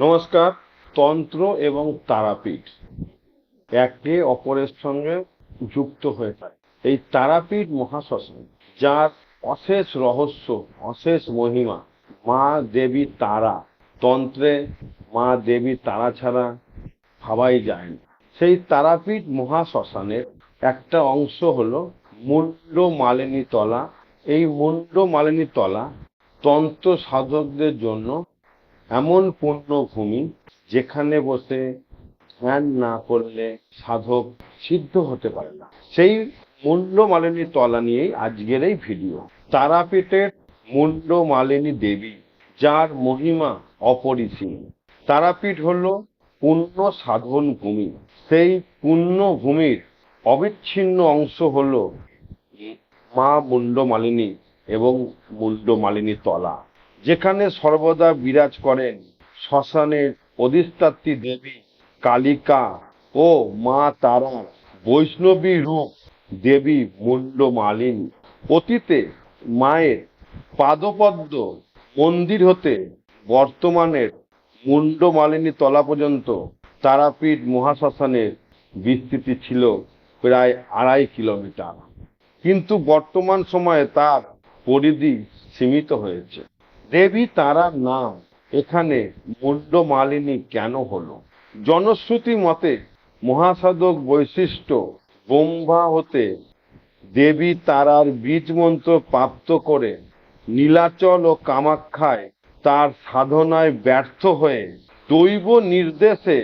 নমস্কার, তন্ত্র এবং তারাপীঠ একে অপরের সঙ্গে যুক্ত হয়ে থাকে। এই তারাপীঠ মহাশ্মশান, যার অশেষ রহস্য, অশেষ মহিমা, মা দেবী তারা তন্ত্রে মা দেবী তারা ছাড়া ভাবাই যায় না। সেই তারাপীঠ মহাশ্মশানের একটা অংশ হলো মুন্ড মালিনী তলা এই মুন্ড মালিনী তলা তন্ত্র সাধকদের জন্য এমন পুণ্যভূমি যেখানে বসে ধ্যান না করলে সাধক সিদ্ধ হতে পারে না। সেই মুন্ড মালিনী তলা নিয়েই আজকের এই ভিডিও। তারাপীঠের মুন্ড মালিনী দেবী, যার মহিমা অপরিসীম। তারাপীঠ হল পুণ্য সাধন ভূমি। সেই পুণ্য ভূমির অবিচ্ছিন্ন অংশ হলো মা মুন্ড মালিনী এবং মুন্ড মালিনী তলা। যেখানে সর্বদা বিরাজ করেন শ্মশানের অধিষ্ঠাত্রী দেবী কালিকা ও মা তারা বৈষ্ণবী রূপ দেবী মুন্ড মালিনী। অতীতে মায়ের পাদপদ্ম মন্দির হতে বর্তমানের মুন্ড মালিনী তলা পর্যন্ত তারাপীঠ মহাশ্মশানের বিস্তৃতি ছিল প্রায় আড়াই কিলোমিটার। কিন্তু বর্তমান সময়ে তার পরিধি সীমিত হয়েছে। দেবী তারার নাম। এখানে মুন্ড মালিনী কেন হলো? জনশ্রুতি মতে মহাসাধক বৈশিষ্ট্য, ব্রহ্মা হতে দেবী তারার বীজ মন্ত্র প্রাপ্ত করে নীলাচল ও কামাখ্যায় তার সাধনায় ব্যর্থ হয়ে দৈব নির্দেশে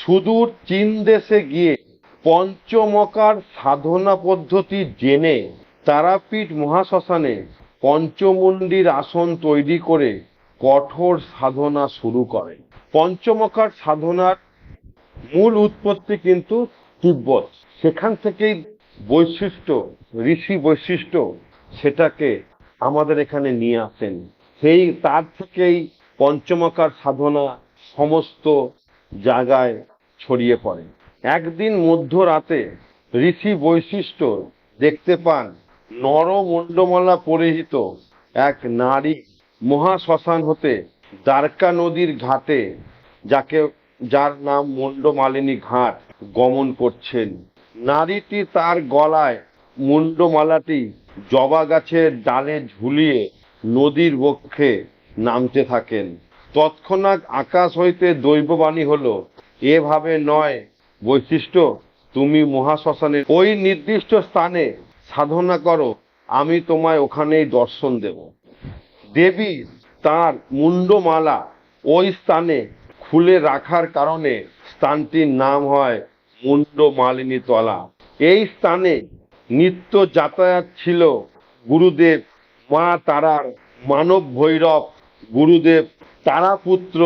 সুদূর চীন দেশে গিয়ে পঞ্চমকার সাধনা পদ্ধতি জেনে তারাপীঠ মহাশ্মশানে পঞ্চমুণ্ডির আসন তৈরি করে কঠোর সাধনা শুরু করেন। পঞ্চমকার সাধনার মূল উৎপত্তি কিন্তু তিব্বত। সেখান থেকেই বৈশিষ্ট্য, ঋষি বৈশিষ্ট্য সেটাকে আমাদের এখানে নিয়ে আসেন। সেই তার থেকেই পঞ্চমকার সাধনা সমস্ত জায়গায় ছড়িয়ে পড়ে। একদিন মধ্যরাতে ঋষি বৈশিষ্ট্য দেখতে পান নরমণ্ডমালা পরিহিত এক নারী মহাশ্মশান হতে দ্বারকা নদীর ঘাটে, যাকে, যার নাম মুন্ডমালিনী ঘাট, গমন করছেন। নারীটি তার গলায় মুন্ডমালাটি জবা গাছের ডালে ঝুলিয়ে নদীর বক্ষে নামতে থাকেন। তৎক্ষণাৎ আকাশ হইতে দৈববাণী হলো, এভাবে নয়, বৈশিষ্ট্য, তুমি মহাশ্মশানের ওই নির্দিষ্ট স্থানে সাধনা করো, আমি তোমায় ওখানেই দর্শন দেব। দেবী তার মুন্ডমালা ওই স্থানে খুলে রাখার কারণে স্থানটির নাম হয় মুন্ড মালিনী তলা। এই স্থানে নিত্য যাতায়াত ছিল গুরুদেব মা তারার মানব ভৈরব, গুরুদেব তারাপুত্র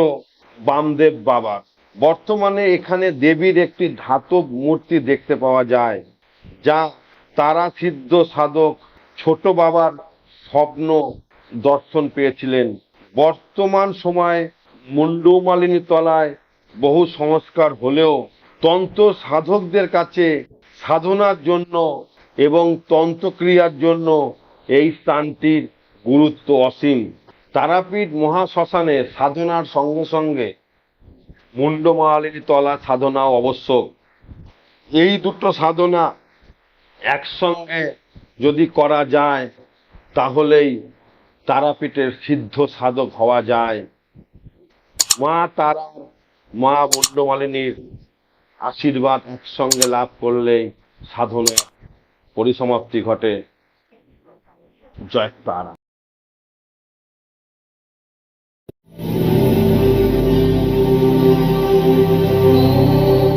বামদেব বাবা। বর্তমানে এখানে দেবীর একটি ধাতব মূর্তি দেখতে পাওয়া যায়, যা তারা সিদ্ধ সাধক, ছোট বাবার স্বপ্ন দর্শন পেয়েছিলেন। বর্তমান সময়ে মুন্ডমালিনী তলায় বহু সংস্কার হলেও তন্ত্র সাধকদের কাছে সাধনার জন্য এবং তন্ত্রক্রিয়ার জন্য এই স্থানটির গুরুত্ব অসীম। তারাপীঠ মহাশ্মশানে সাধনার সঙ্গে সঙ্গে মুন্ডমালিনী তলা সাধনাও আবশ্যক। এই দুটো সাধনা একসঙ্গে যদি করা যায় তাহলেই তারাপীঠের সিদ্ধ সাধক হওয়া যায়। মা তারা মা মুন্ডমালিনীর আশীর্বাদ একসঙ্গে লাভ করলেই সাধনা পরিসমাপ্তি ঘটে। জয় তারা।